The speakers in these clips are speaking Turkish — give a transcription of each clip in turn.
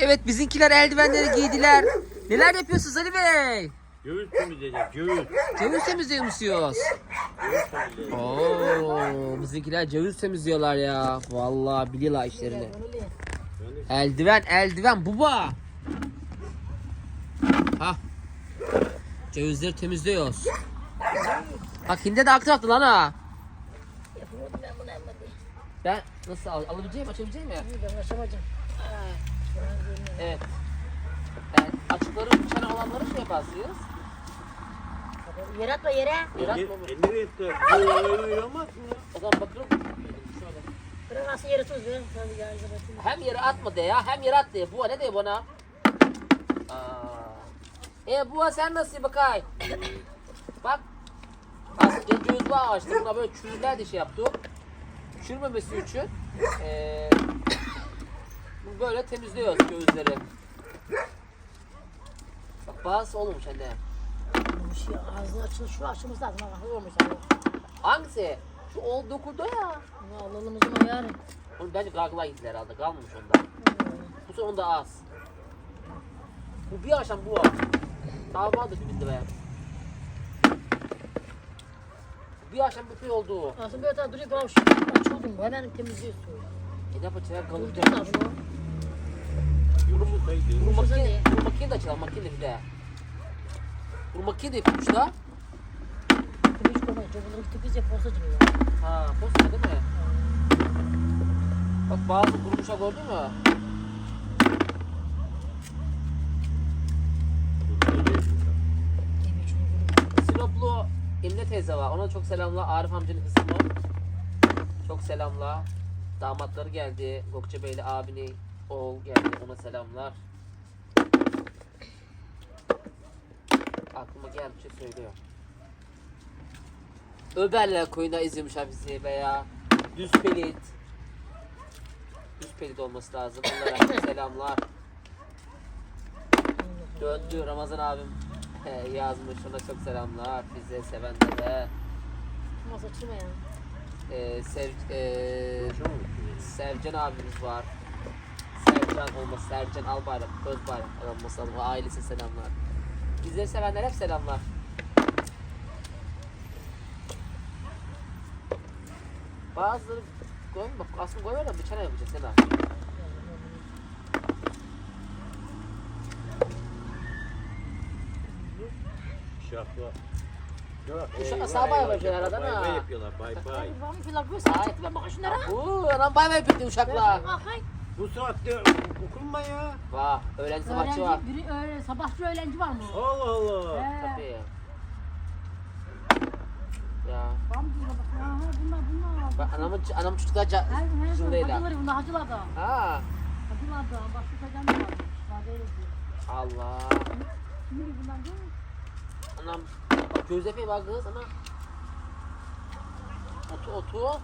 Evet bizimkiler eldivenleri giydiler. Neler yapıyorsunuz Ali Bey? Göğüs temizleyecek, göğüs. Ceviz temizliyor musunuz? Göğüs. Oo, bizimkiler ceviz temizliyorlar ya. Vallahi biliyorlar işlerini. Eldiven, eldiven baba. Ha. Cevizleri temizliyoruz. Bak hindi de aktif attı lan ha. Ben nasıl al alabileceğim, açabileceğim mi? Evet. Ben açıkları uçan olanları şey yaparsınız. Yere atma yere. Yaratma Elini, mı? elini etti. Mı ya? O zaman bakalım. Şöyle. Bırak asıl yere tuz izlemesin. Hem yere atma de ya, hem yere at de. Bu ne de bana? Aa. E bu sen nasıl bakay? Bak. Aslında var ağaçta. Buna böyle çürürler de şey yaptı. Çürümemesi için eee böyle temizliyoruz cevizleri. Bak bazısı olmamış anne. Olmuş ya, ağzını açıl, şu açılması lazım. Ha, olmuş abi. Hangisi? Şu ol dokundu ya. O zaman yarın. Onu bence gargıla gitti herhalde. Kalmamış onda. Bu son onda az. Bu bir akşam bu var. Daha vardı bizde be. Bir akşam bir şey oldu. Aslında böyle tabi duruyor. Kavş. Açıldım. Hemen temizliyor suyu. E ne yapacağız? Kalıp Durdurun Yumuşasa makine, bu makine de açalım makine bir de. Bu makine de yapıyormuş da. Bunu hiç koymayın. Cobaları tipiz ya. Ha, posta değil mi? Bak bazı kurumuşa gördün mü? Sinoplu Emine teyze var. Ona çok selamlar. Arif amcanın kızı mı? Çok selamlar. Damatları geldi. Gökçe Beyli abini oğul geldi. Ona selamlar. Aklıma geldi bir şey söylüyor. Öberler koyuna izlemiş hafisi veya düz pelit. Düz pelit olması lazım. Onlara selamlar. Döndü Ramazan abim he, yazmış ona çok selamlar bize sevenlere Masa açılma ya. ee, Sev, ee? Sevcan abimiz var Sevcan olması Sercan Albayrak Özbayrak olması lazım o ailesine selamlar bizleri sevenler hep selamlar bazıları koyma bak aslında koyma da bıçağına yapacağız değil mi? Şahla. Yok, Uşak eyvah, asabı eyvah, yapıyorlar arada Bay ha. bay yapıyorlar bay bay. Tabii var mı filan böyle sen Ay. çık ben bakın şunlara. Bu anam bay bay bitti uşaklar Bakay. Bu saatte okunma ya. Vah öğlenci sabahçı var Öğrenci, biri öğren, sabahçı öğrenci var mı? Allah Allah. He. Tabii. Ya. Var mı burada bak? Ha, bunlar bunlar. Bak anamın anamın çocuklar ca- Her her Zırhıyla. hacıları bunlar hacılar da. Ha. Hacılar da. Bak şu da var. Vade yazıyor. Allah. Şimdi bunlar değil mi? Anam. Bak Gözdepe bak kız ana. Otu otu.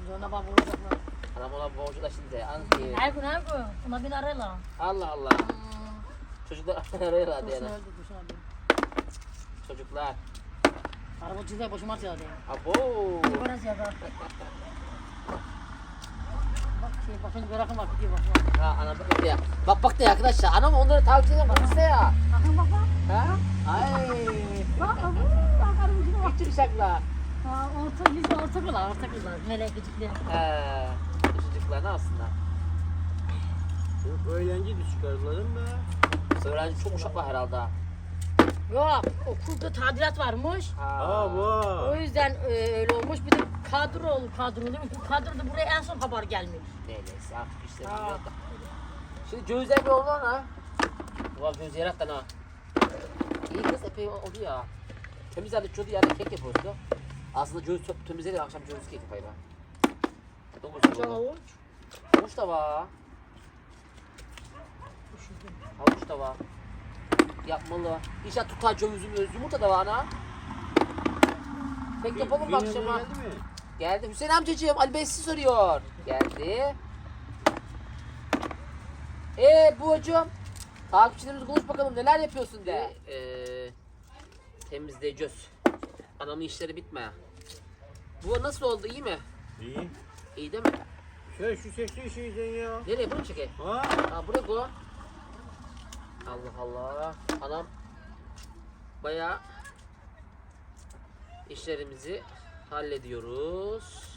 Biz ona bak vuracaklar. Anam ona borcu da şimdi. Anki. Her gün her gün. Ona beni arayla. Allah Allah. Çocuklar arıyorlar diye. Çocuklar. Arabacıyla başıma atıyor diye. Abo. Böyle ya da. Bak şey bakın bırakın bak gidiyor bak. Ha anam bak ya. Bak bak da arkadaşlar. Anam onları ediyor bak işte ya. Bakın bak bak. Ha? Ay. Bak bak bak arabacıyla bak. Küçük uşaklar. Ha, orta de orta kızlar orta kızlar. Melekecikli. He. Çocuklar ne aslında? Bu öğlenci de çıkardılar mı? Öğrenci çok uşak var herhalde. Yok okulda tadilat varmış. Aa O bu. yüzden e, öyle olmuş. Bir de kadro kadro değil mi? Kadro da buraya en son haber gelmiş. Neyse artık işte da. Şimdi Gözde bir oldu ha. Ulan Gözde yarattan ha. İyi kız epey oldu ya. Temizlendi çocuğu yani kek yapıyoruz da. Aslında göz temizledik akşam göz kek yapayım ha. Dokuz Çok. Havuç da var. Havuç da var. Yapmalı. İnşallah tutar cövizin öz yumurta da var ana. Kek yapalım mı akşama? Geldi mi? Geldi. Hüseyin amcacığım Ali Bey sizi soruyor. Geldi. Ee bu hocam. Takipçilerimiz konuş bakalım neler yapıyorsun de. Ee, temizleyeceğiz. Anamın işleri bitme. Bu nasıl oldu iyi mi? İyi. İyi değil mi? Sen şu sesli şeyden ya. Nereye bunu çekeyim? Ha? Ha buraya koy. Allah Allah. Anam bayağı işlerimizi hallediyoruz.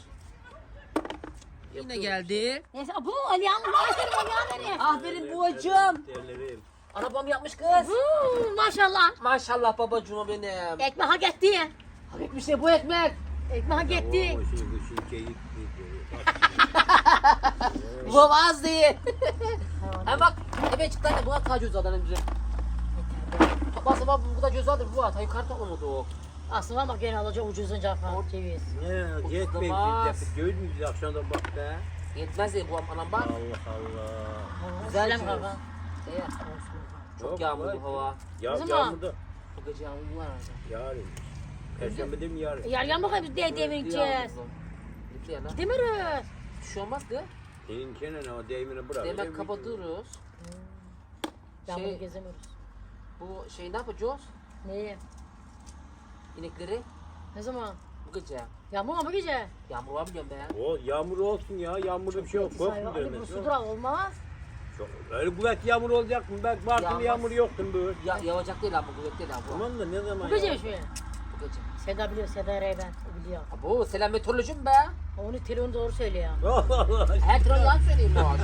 Yine geldi. Neyse bu Alihan mı? Aferin Alihan nereye? Aferin buacığım. Derlerim. Arabam yapmış kız. Huu, maşallah. Maşallah babacığım benim. Ekmek hak etti. Hak etmiş şey bu ekmek. Ekmek hak etti. Bu az değil. Hem bak eve çıktı anne buna kadar cüz zaten önce. Toplasa bak bu kadar cüz vardır bu at. Yukarı toplamadı o. Aslında bak gene alacak ucuzunca falan ceviz. Ne? Yetmeyin siz yapıp göğüs müyüz akşamdan bak be. Yetmez değil bu anam bak. Allah Allah. Güzel kaka. Ee, Çok yağmurlu hava. Ya, yağmurda. Bu gece yağmurlu var herhalde. Yarın. Perşembe değil mi yarın? Yarın bakayım biz de demir gideceğiz. Demiriz. Bir şey olmaz ki. Senin kenara o değmini bırak. Demek Öyle kapatırız. Yağmuru Şey- gezemiyoruz. Bu şey ne yapacağız? Neyi? İnekleri Ne zaman? bu gece. Yağmur mu bu gece? Yağmur var biliyorum ben. O yağmur olsun ya. Yağmurda bir şey yok. Korkma Ali bu demez. sudur olmaz. Çok- Öyle kuvvetli yağmur olacak mı? Ben vardım Yağmaz. yağmur yoktu böyle. Ya, yağacak değil abi bu kuvvet değil abi. Tamam da ne zaman Bu gece ya? mi şu? Bu gece. Seda biliyor, Seda Reyben. O biliyor. Ha, Bu selam meteorolojim be. Onu telefonu doğru söylüyor. Allah Allah. Her türlü yalan söyleyeyim bu an.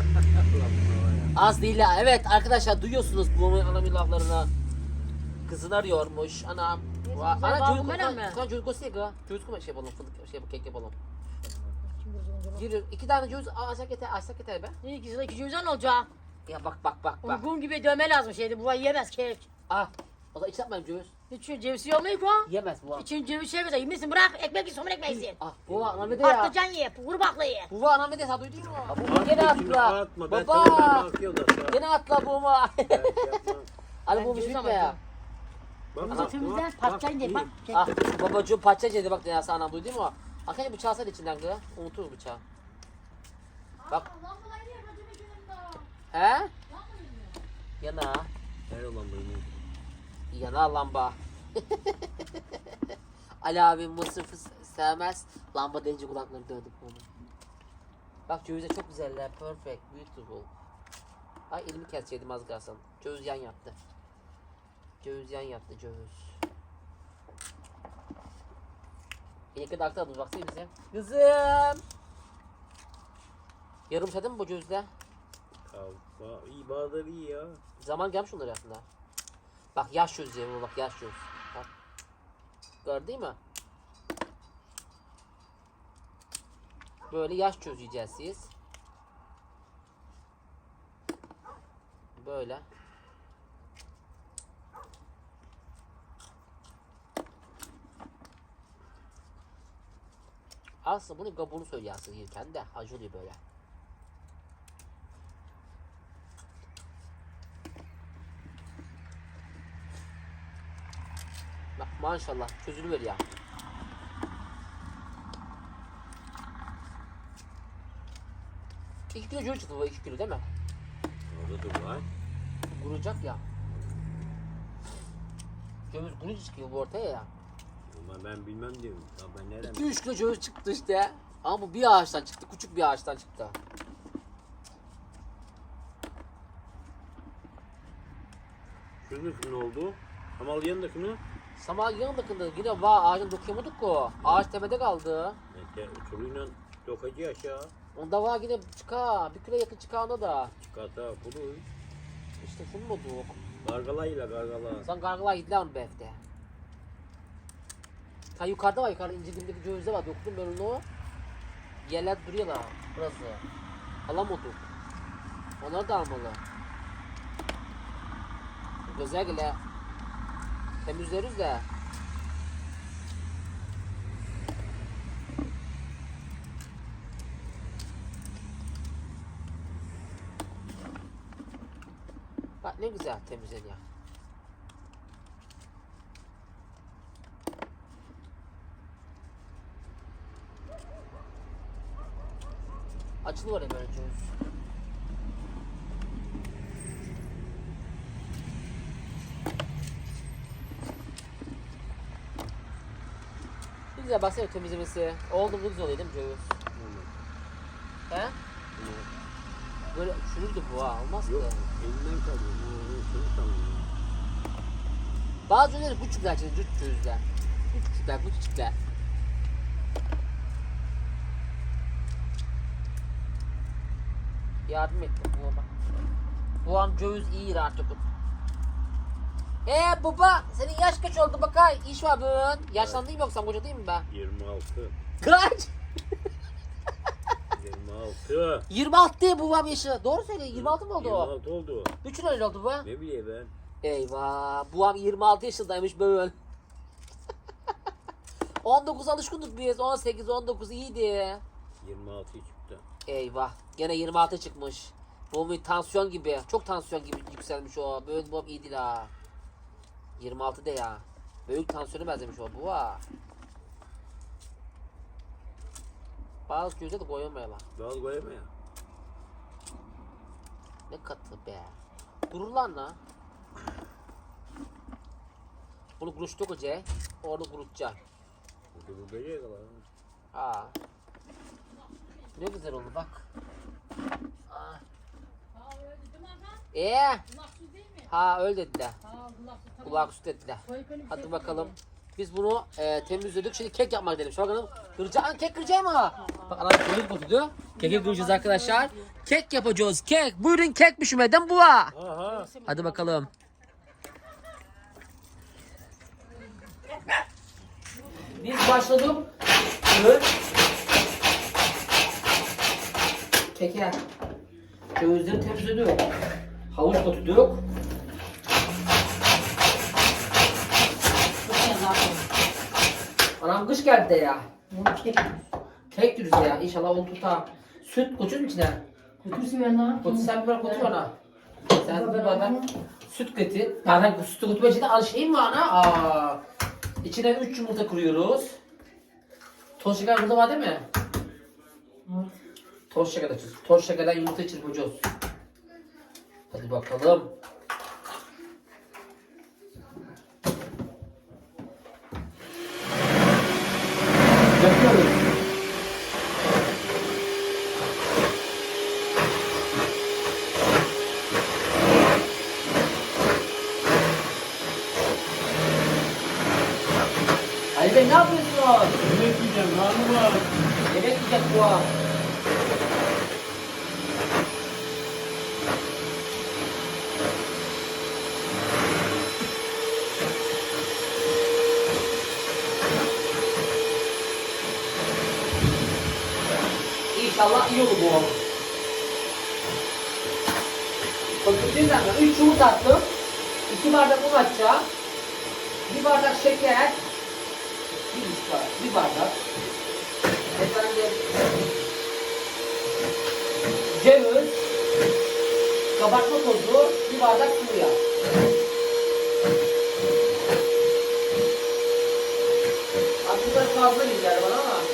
Az değil ha. Evet arkadaşlar duyuyorsunuz bu anamın laflarını. Kızını arıyormuş. Anam. Va- güzel Ana bağlı çocuk mı kokan. Kokan çocuk olsa ya. Çocuk mu şey yapalım fındık şey bu kek yapalım. Giriyor. iki tane çocuk açsak yeter açsak yeter be. İyi ki iki cüzdan olacak. Ya bak bak bak bak. Uygun gibi dövme lazım şeydi. Bu yemez kek. Ah. O zaman hiç yapmayayım ceviz. Hiç şu ceviz olmuyor ki o. Yemez bu. İçin ceviz şey mesela yemişsin bırak ekmek ye somun ekmek yesin. Ah bu anam ne de ya. Patlıcan ye, kuru bakla ye. Bu anam ne de sen duydun mu? Bu gene atla. Baba. Gene atla bu mu? Şey. Ali bu Ben bir bitme ya. bak, patlıcan ye bak. Ah babacığım parça yedi bak ya sana duydun mu? Arkadaşlar bıçağı alsana içinden kız. Unutur bıçağı. Bak. He? Yana. Ver ulan bunu. Yana lamba. Ali abim mısırfı sevmez. Lamba deyince kulakları döndü onu. Bak cevize çok güzeller. Perfect. Beautiful. Ay elimi kesecektim az kalsın. Ceviz yan yattı. Ceviz yan yattı ceviz. İnekle de aktardım baksana bize. Kızım. Yarım saat mi bu cevizde? Kavga. İyi bazıları iyi ya. Zaman gelmiş onları aslında. Bak yaş göz diye bu bak yaş göz. Bak. Gördün mü? Böyle yaş çözeceğiz siz. Böyle. Aslında bunu kabuğunu söylüyorsun yerken de acı böyle. Bak maşallah çözülüver ya. İki kilo cüce çıktı bu iki kilo değil mi? Orada dur lan. Kuracak ya. Ceviz kurunca çıkıyor bu ortaya ya. Ama ben bilmem diyorum. Ya ben nereden 2-3 kilo ceviz çıktı işte. Ama bu bir ağaçtan çıktı. Küçük bir ağaçtan çıktı. Şunun ne oldu? Hamal yanındakini. Sabah yanındakinde yine var ağacın dokuyamadık o. Ağaç tepede kaldı. İşte uçuruyla dokacı aşağı. Onda var yine çıkar. Bir kilo yakın çıkarında da. Çıkarta bunu. İşte şunu mu dok? Gargalayla gargala. Sen gargılar yediler onu befte. Ha yukarıda var yukarıda incirdiğimdeki cövizde var dokudum ben onu. Yerler duruyorlar burası. Alamadık. Onları da almalı. Özellikle temizleriz de. Bak ne güzel temizleniyor. Açılıyor ya böyle güzel baksana temizlemesi. Oldu mu güzel oluyor değil mi ceviz? He? böyle çürürdü bu ha olmaz Yok ki. elinden kalıyor. Bu şunu sanıyor. Bazı ürünleri küçükler şimdi küçükler. Küçükler küçükler. Yardım et babama. Babam ceviz iyi artık. Ee baba senin yaş kaç oldu bakay? İş var bugün. Yaşlandın mı yoksa koca değil mi ben? 26. Kaç? 26. 26 değil babam yaşı. Doğru söyle 26 mı oldu o? 26 oldu. Üçün öyle oldu bu. Ne bileyim ben. Eyvah. Buam 26 yaşındaymış böyle. 19 alışkındık biz. 18, 19 iyiydi. 26 çıktı. Eyvah. Gene 26 çıkmış. Bu bir tansiyon gibi. Çok tansiyon gibi yükselmiş o. Böyle bu iyi değil ha. 26 de ya. Büyük tansiyonu benzemiş o bu ha. Bazı gözde de koyamayalım. Bazı koyamıyor. Ne katı be. Durur lan la. Bunu kuruştuk hoca. Onu kurutacak. Burada bu böcek var. Ha. Ne güzel oldu bak. Aa. Ee, ha öyle dediler. Kulak süt dediler. Hadi bakalım. Biz bunu e, temizledik. Şimdi kek yapmak dedim. Şu bakalım. Kıracağım. Kek kıracağım ha. Bak anam kırık kutudu. Keki kıracağız arkadaşlar. Kek yapacağız. Kek. Buyurun kek pişirmeden bu ha. Hadi bakalım. Biz başladık. Evet. Keke. Cevizleri temizledik. Havuç katıyorduk. Anam kış geldi ya. Kek dürüst ya. İnşallah onu tutar. Süt koçun içine. Kutusu ver lan. Koç sen bırak koçu bana. Sen bir bardak süt getir. Bu sütü kutu içinde alışayım mı ana? Aa. İçine 3 yumurta kırıyoruz. Toz şeker burada var değil mi? Toz şeker açacağız. Toz şekerden yumurta çırpacağız. Hadi bakalım. Yapıyoruz. Ali Bey ne yapıyorsun? Yemek yiyeceğim. Karnım var. Yemek yiyecek bu an. İnşallah iyi olur bu. Bakın birden ben 3 yumurta attım. 2 bardak un atacağım. 1 bardak şeker. Bir buçuk bardak. Bir bardak. Efendim. Ceviz. Kabartma tozu. Bir bardak sıvı yağ. Aslında fazla geldi bana ama.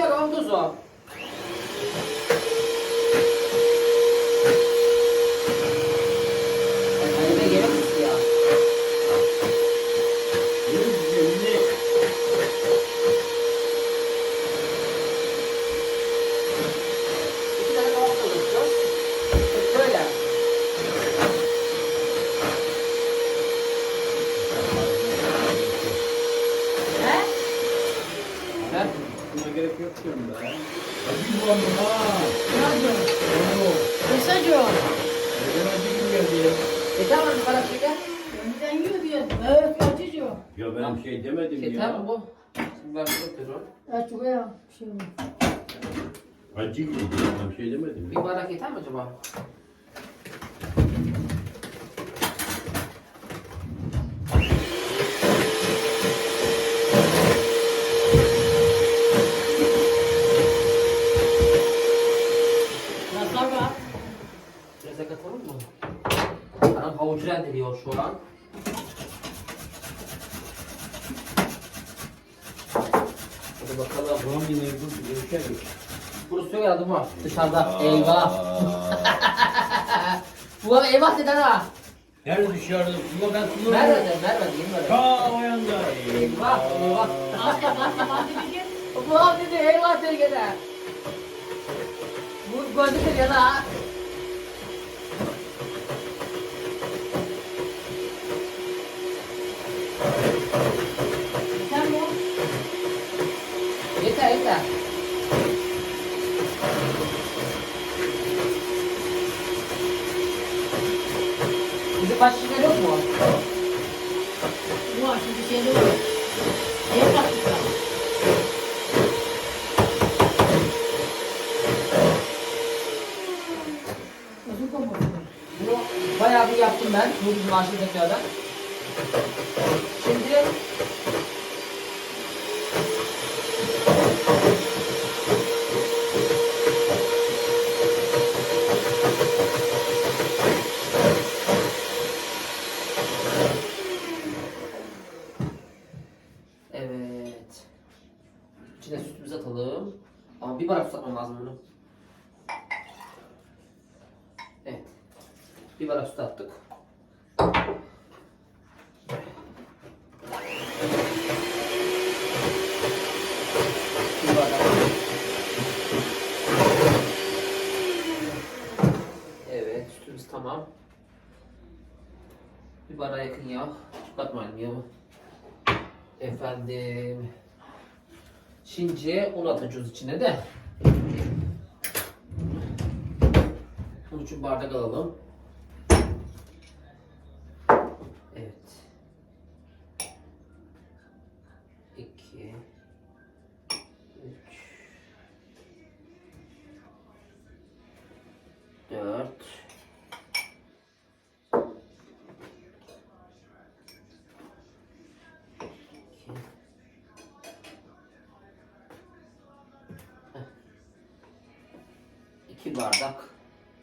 zerou um dos ovos. Evet acıcı o. Ya ben bir şey demedim mi ya. bu? Ben şunu yapıyorum. Evet çok ya. Bir şey olmaz. Acı gibi. Ben bir şey demedim. Bir bardak yeter mi acaba? Nazar var. Biraz da katalım mı? Anam havucu rendeliyor şu an. Bakalım. Tamam yine bu görüşelim. Burası geldi bu dışarıda. Eyvah. Bu eyvah dedi ha. Nerede dışarıda? Sula ben sula. Merve de Merve diyeyim böyle. Ta o yanda. Eyvah eyvah. Bu abi dedi eyvah dedi gene. Bu gözü kırıyor ha. Sen bu Yeter yeter. Bizim başka şey yok mu? bu şimdi şeyde olur. Ev baktık ya. Bayağı bir yaptım ben. Bu bizim aşırıdakilerden. Şimdi Evet. İçine sütümüzü atalım. Ama bir bardak su atmam lazım bunu. Evet. Bir bardak süt attık. Evet, sütümüz tamam. Bir bardağa yakın yağ. Çok atmayalım yağı. Efendim. Şimdi un atacağız içine de. Bunun için bardak alalım. İki bardak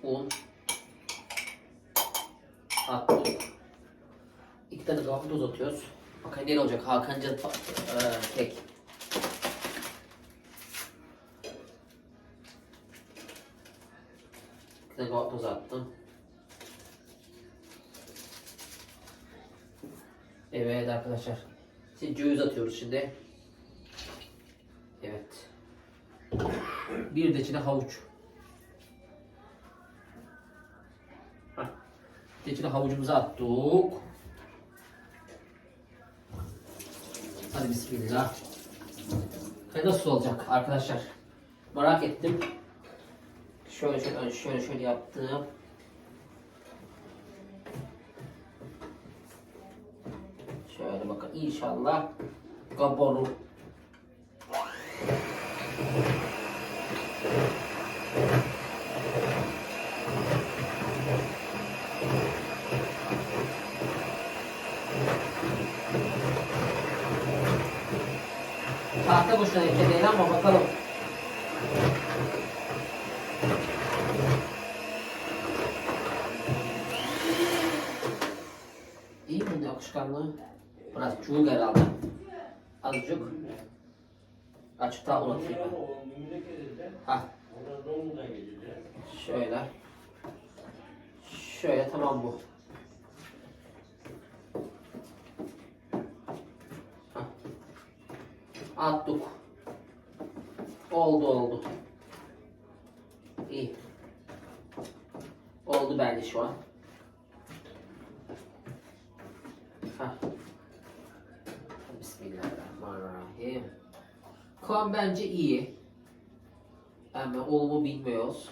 un attık. İki tane kavanoz toz atıyoruz. Bakayım ne olacak Hakanca e, tek. İki tane toz attım. Evet arkadaşlar. Şimdi ceviz atıyoruz şimdi. Evet. Bir de içine havuç. İçine havucumuzu attık. Hadi bismillah. Ve nasıl olacak arkadaşlar? Merak ettim. Şöyle şöyle şöyle şöyle yaptım. Şöyle bakın inşallah kabarır. Tahta boşuna eke değil ama bakalım. İyi mi akışkanlığı? Biraz çuğuk herhalde. Azıcık. Açık daha unutayım. Ha. Şöyle. Şöyle tamam bu. Attık. Oldu oldu. İyi. Oldu bence şu an. Hah. Bismillahirrahmanirrahim. Kıvam bence iyi. Ama olumu bilmiyoruz.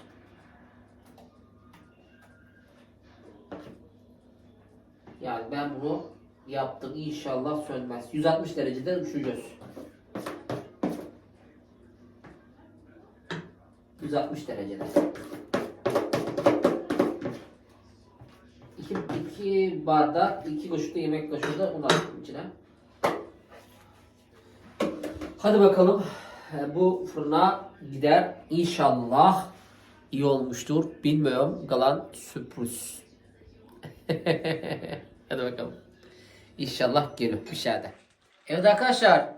Yani ben bunu yaptım inşallah sönmez. 160 derecede uçuracağız. 160 derecede. İki, iki bardak, iki kaşık yemek kaşığı da un attım içine. Hadi bakalım. Ee, Bu fırına gider. İnşallah iyi olmuştur. Bilmiyorum. Kalan sürpriz. Hadi bakalım. İnşallah gelir bir şeyde. Evet arkadaşlar.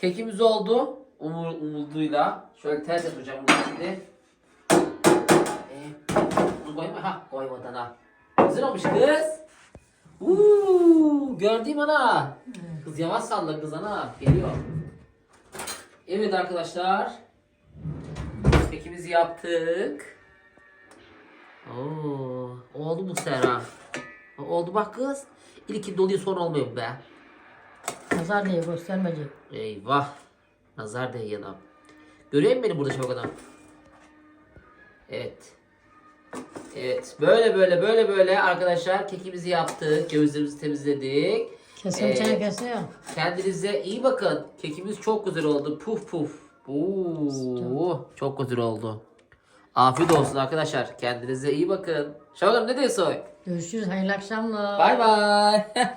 Kekimiz oldu. umur, umuduyla şöyle ters yapacağım bunu şimdi. Bunu koyma. Ha koymadan ha. Güzel olmuş kız. Uuu gördüm ana. Kız yavaş salla kız ana. Geliyor. Evet arkadaşlar. Kekimizi yaptık. Oo, oldu bu sefer ha. Oldu bak kız. İlki doluyor son olmuyor be. Nazar diye göstermeyecek. Eyvah. Nazar değiyor adam. Görüyor musun beni burada çok adam? Evet. Evet. Böyle böyle böyle böyle arkadaşlar kekimizi yaptık. Gözlerimizi temizledik. Kesin Ee, çene kesiyor. Kendinize iyi bakın. Kekimiz çok güzel oldu. Puf puf. Oo, çok güzel oldu. Afiyet olsun arkadaşlar. Kendinize iyi bakın. Şaban ne diyorsun? Görüşürüz. Hayırlı akşamlar. Bay bay.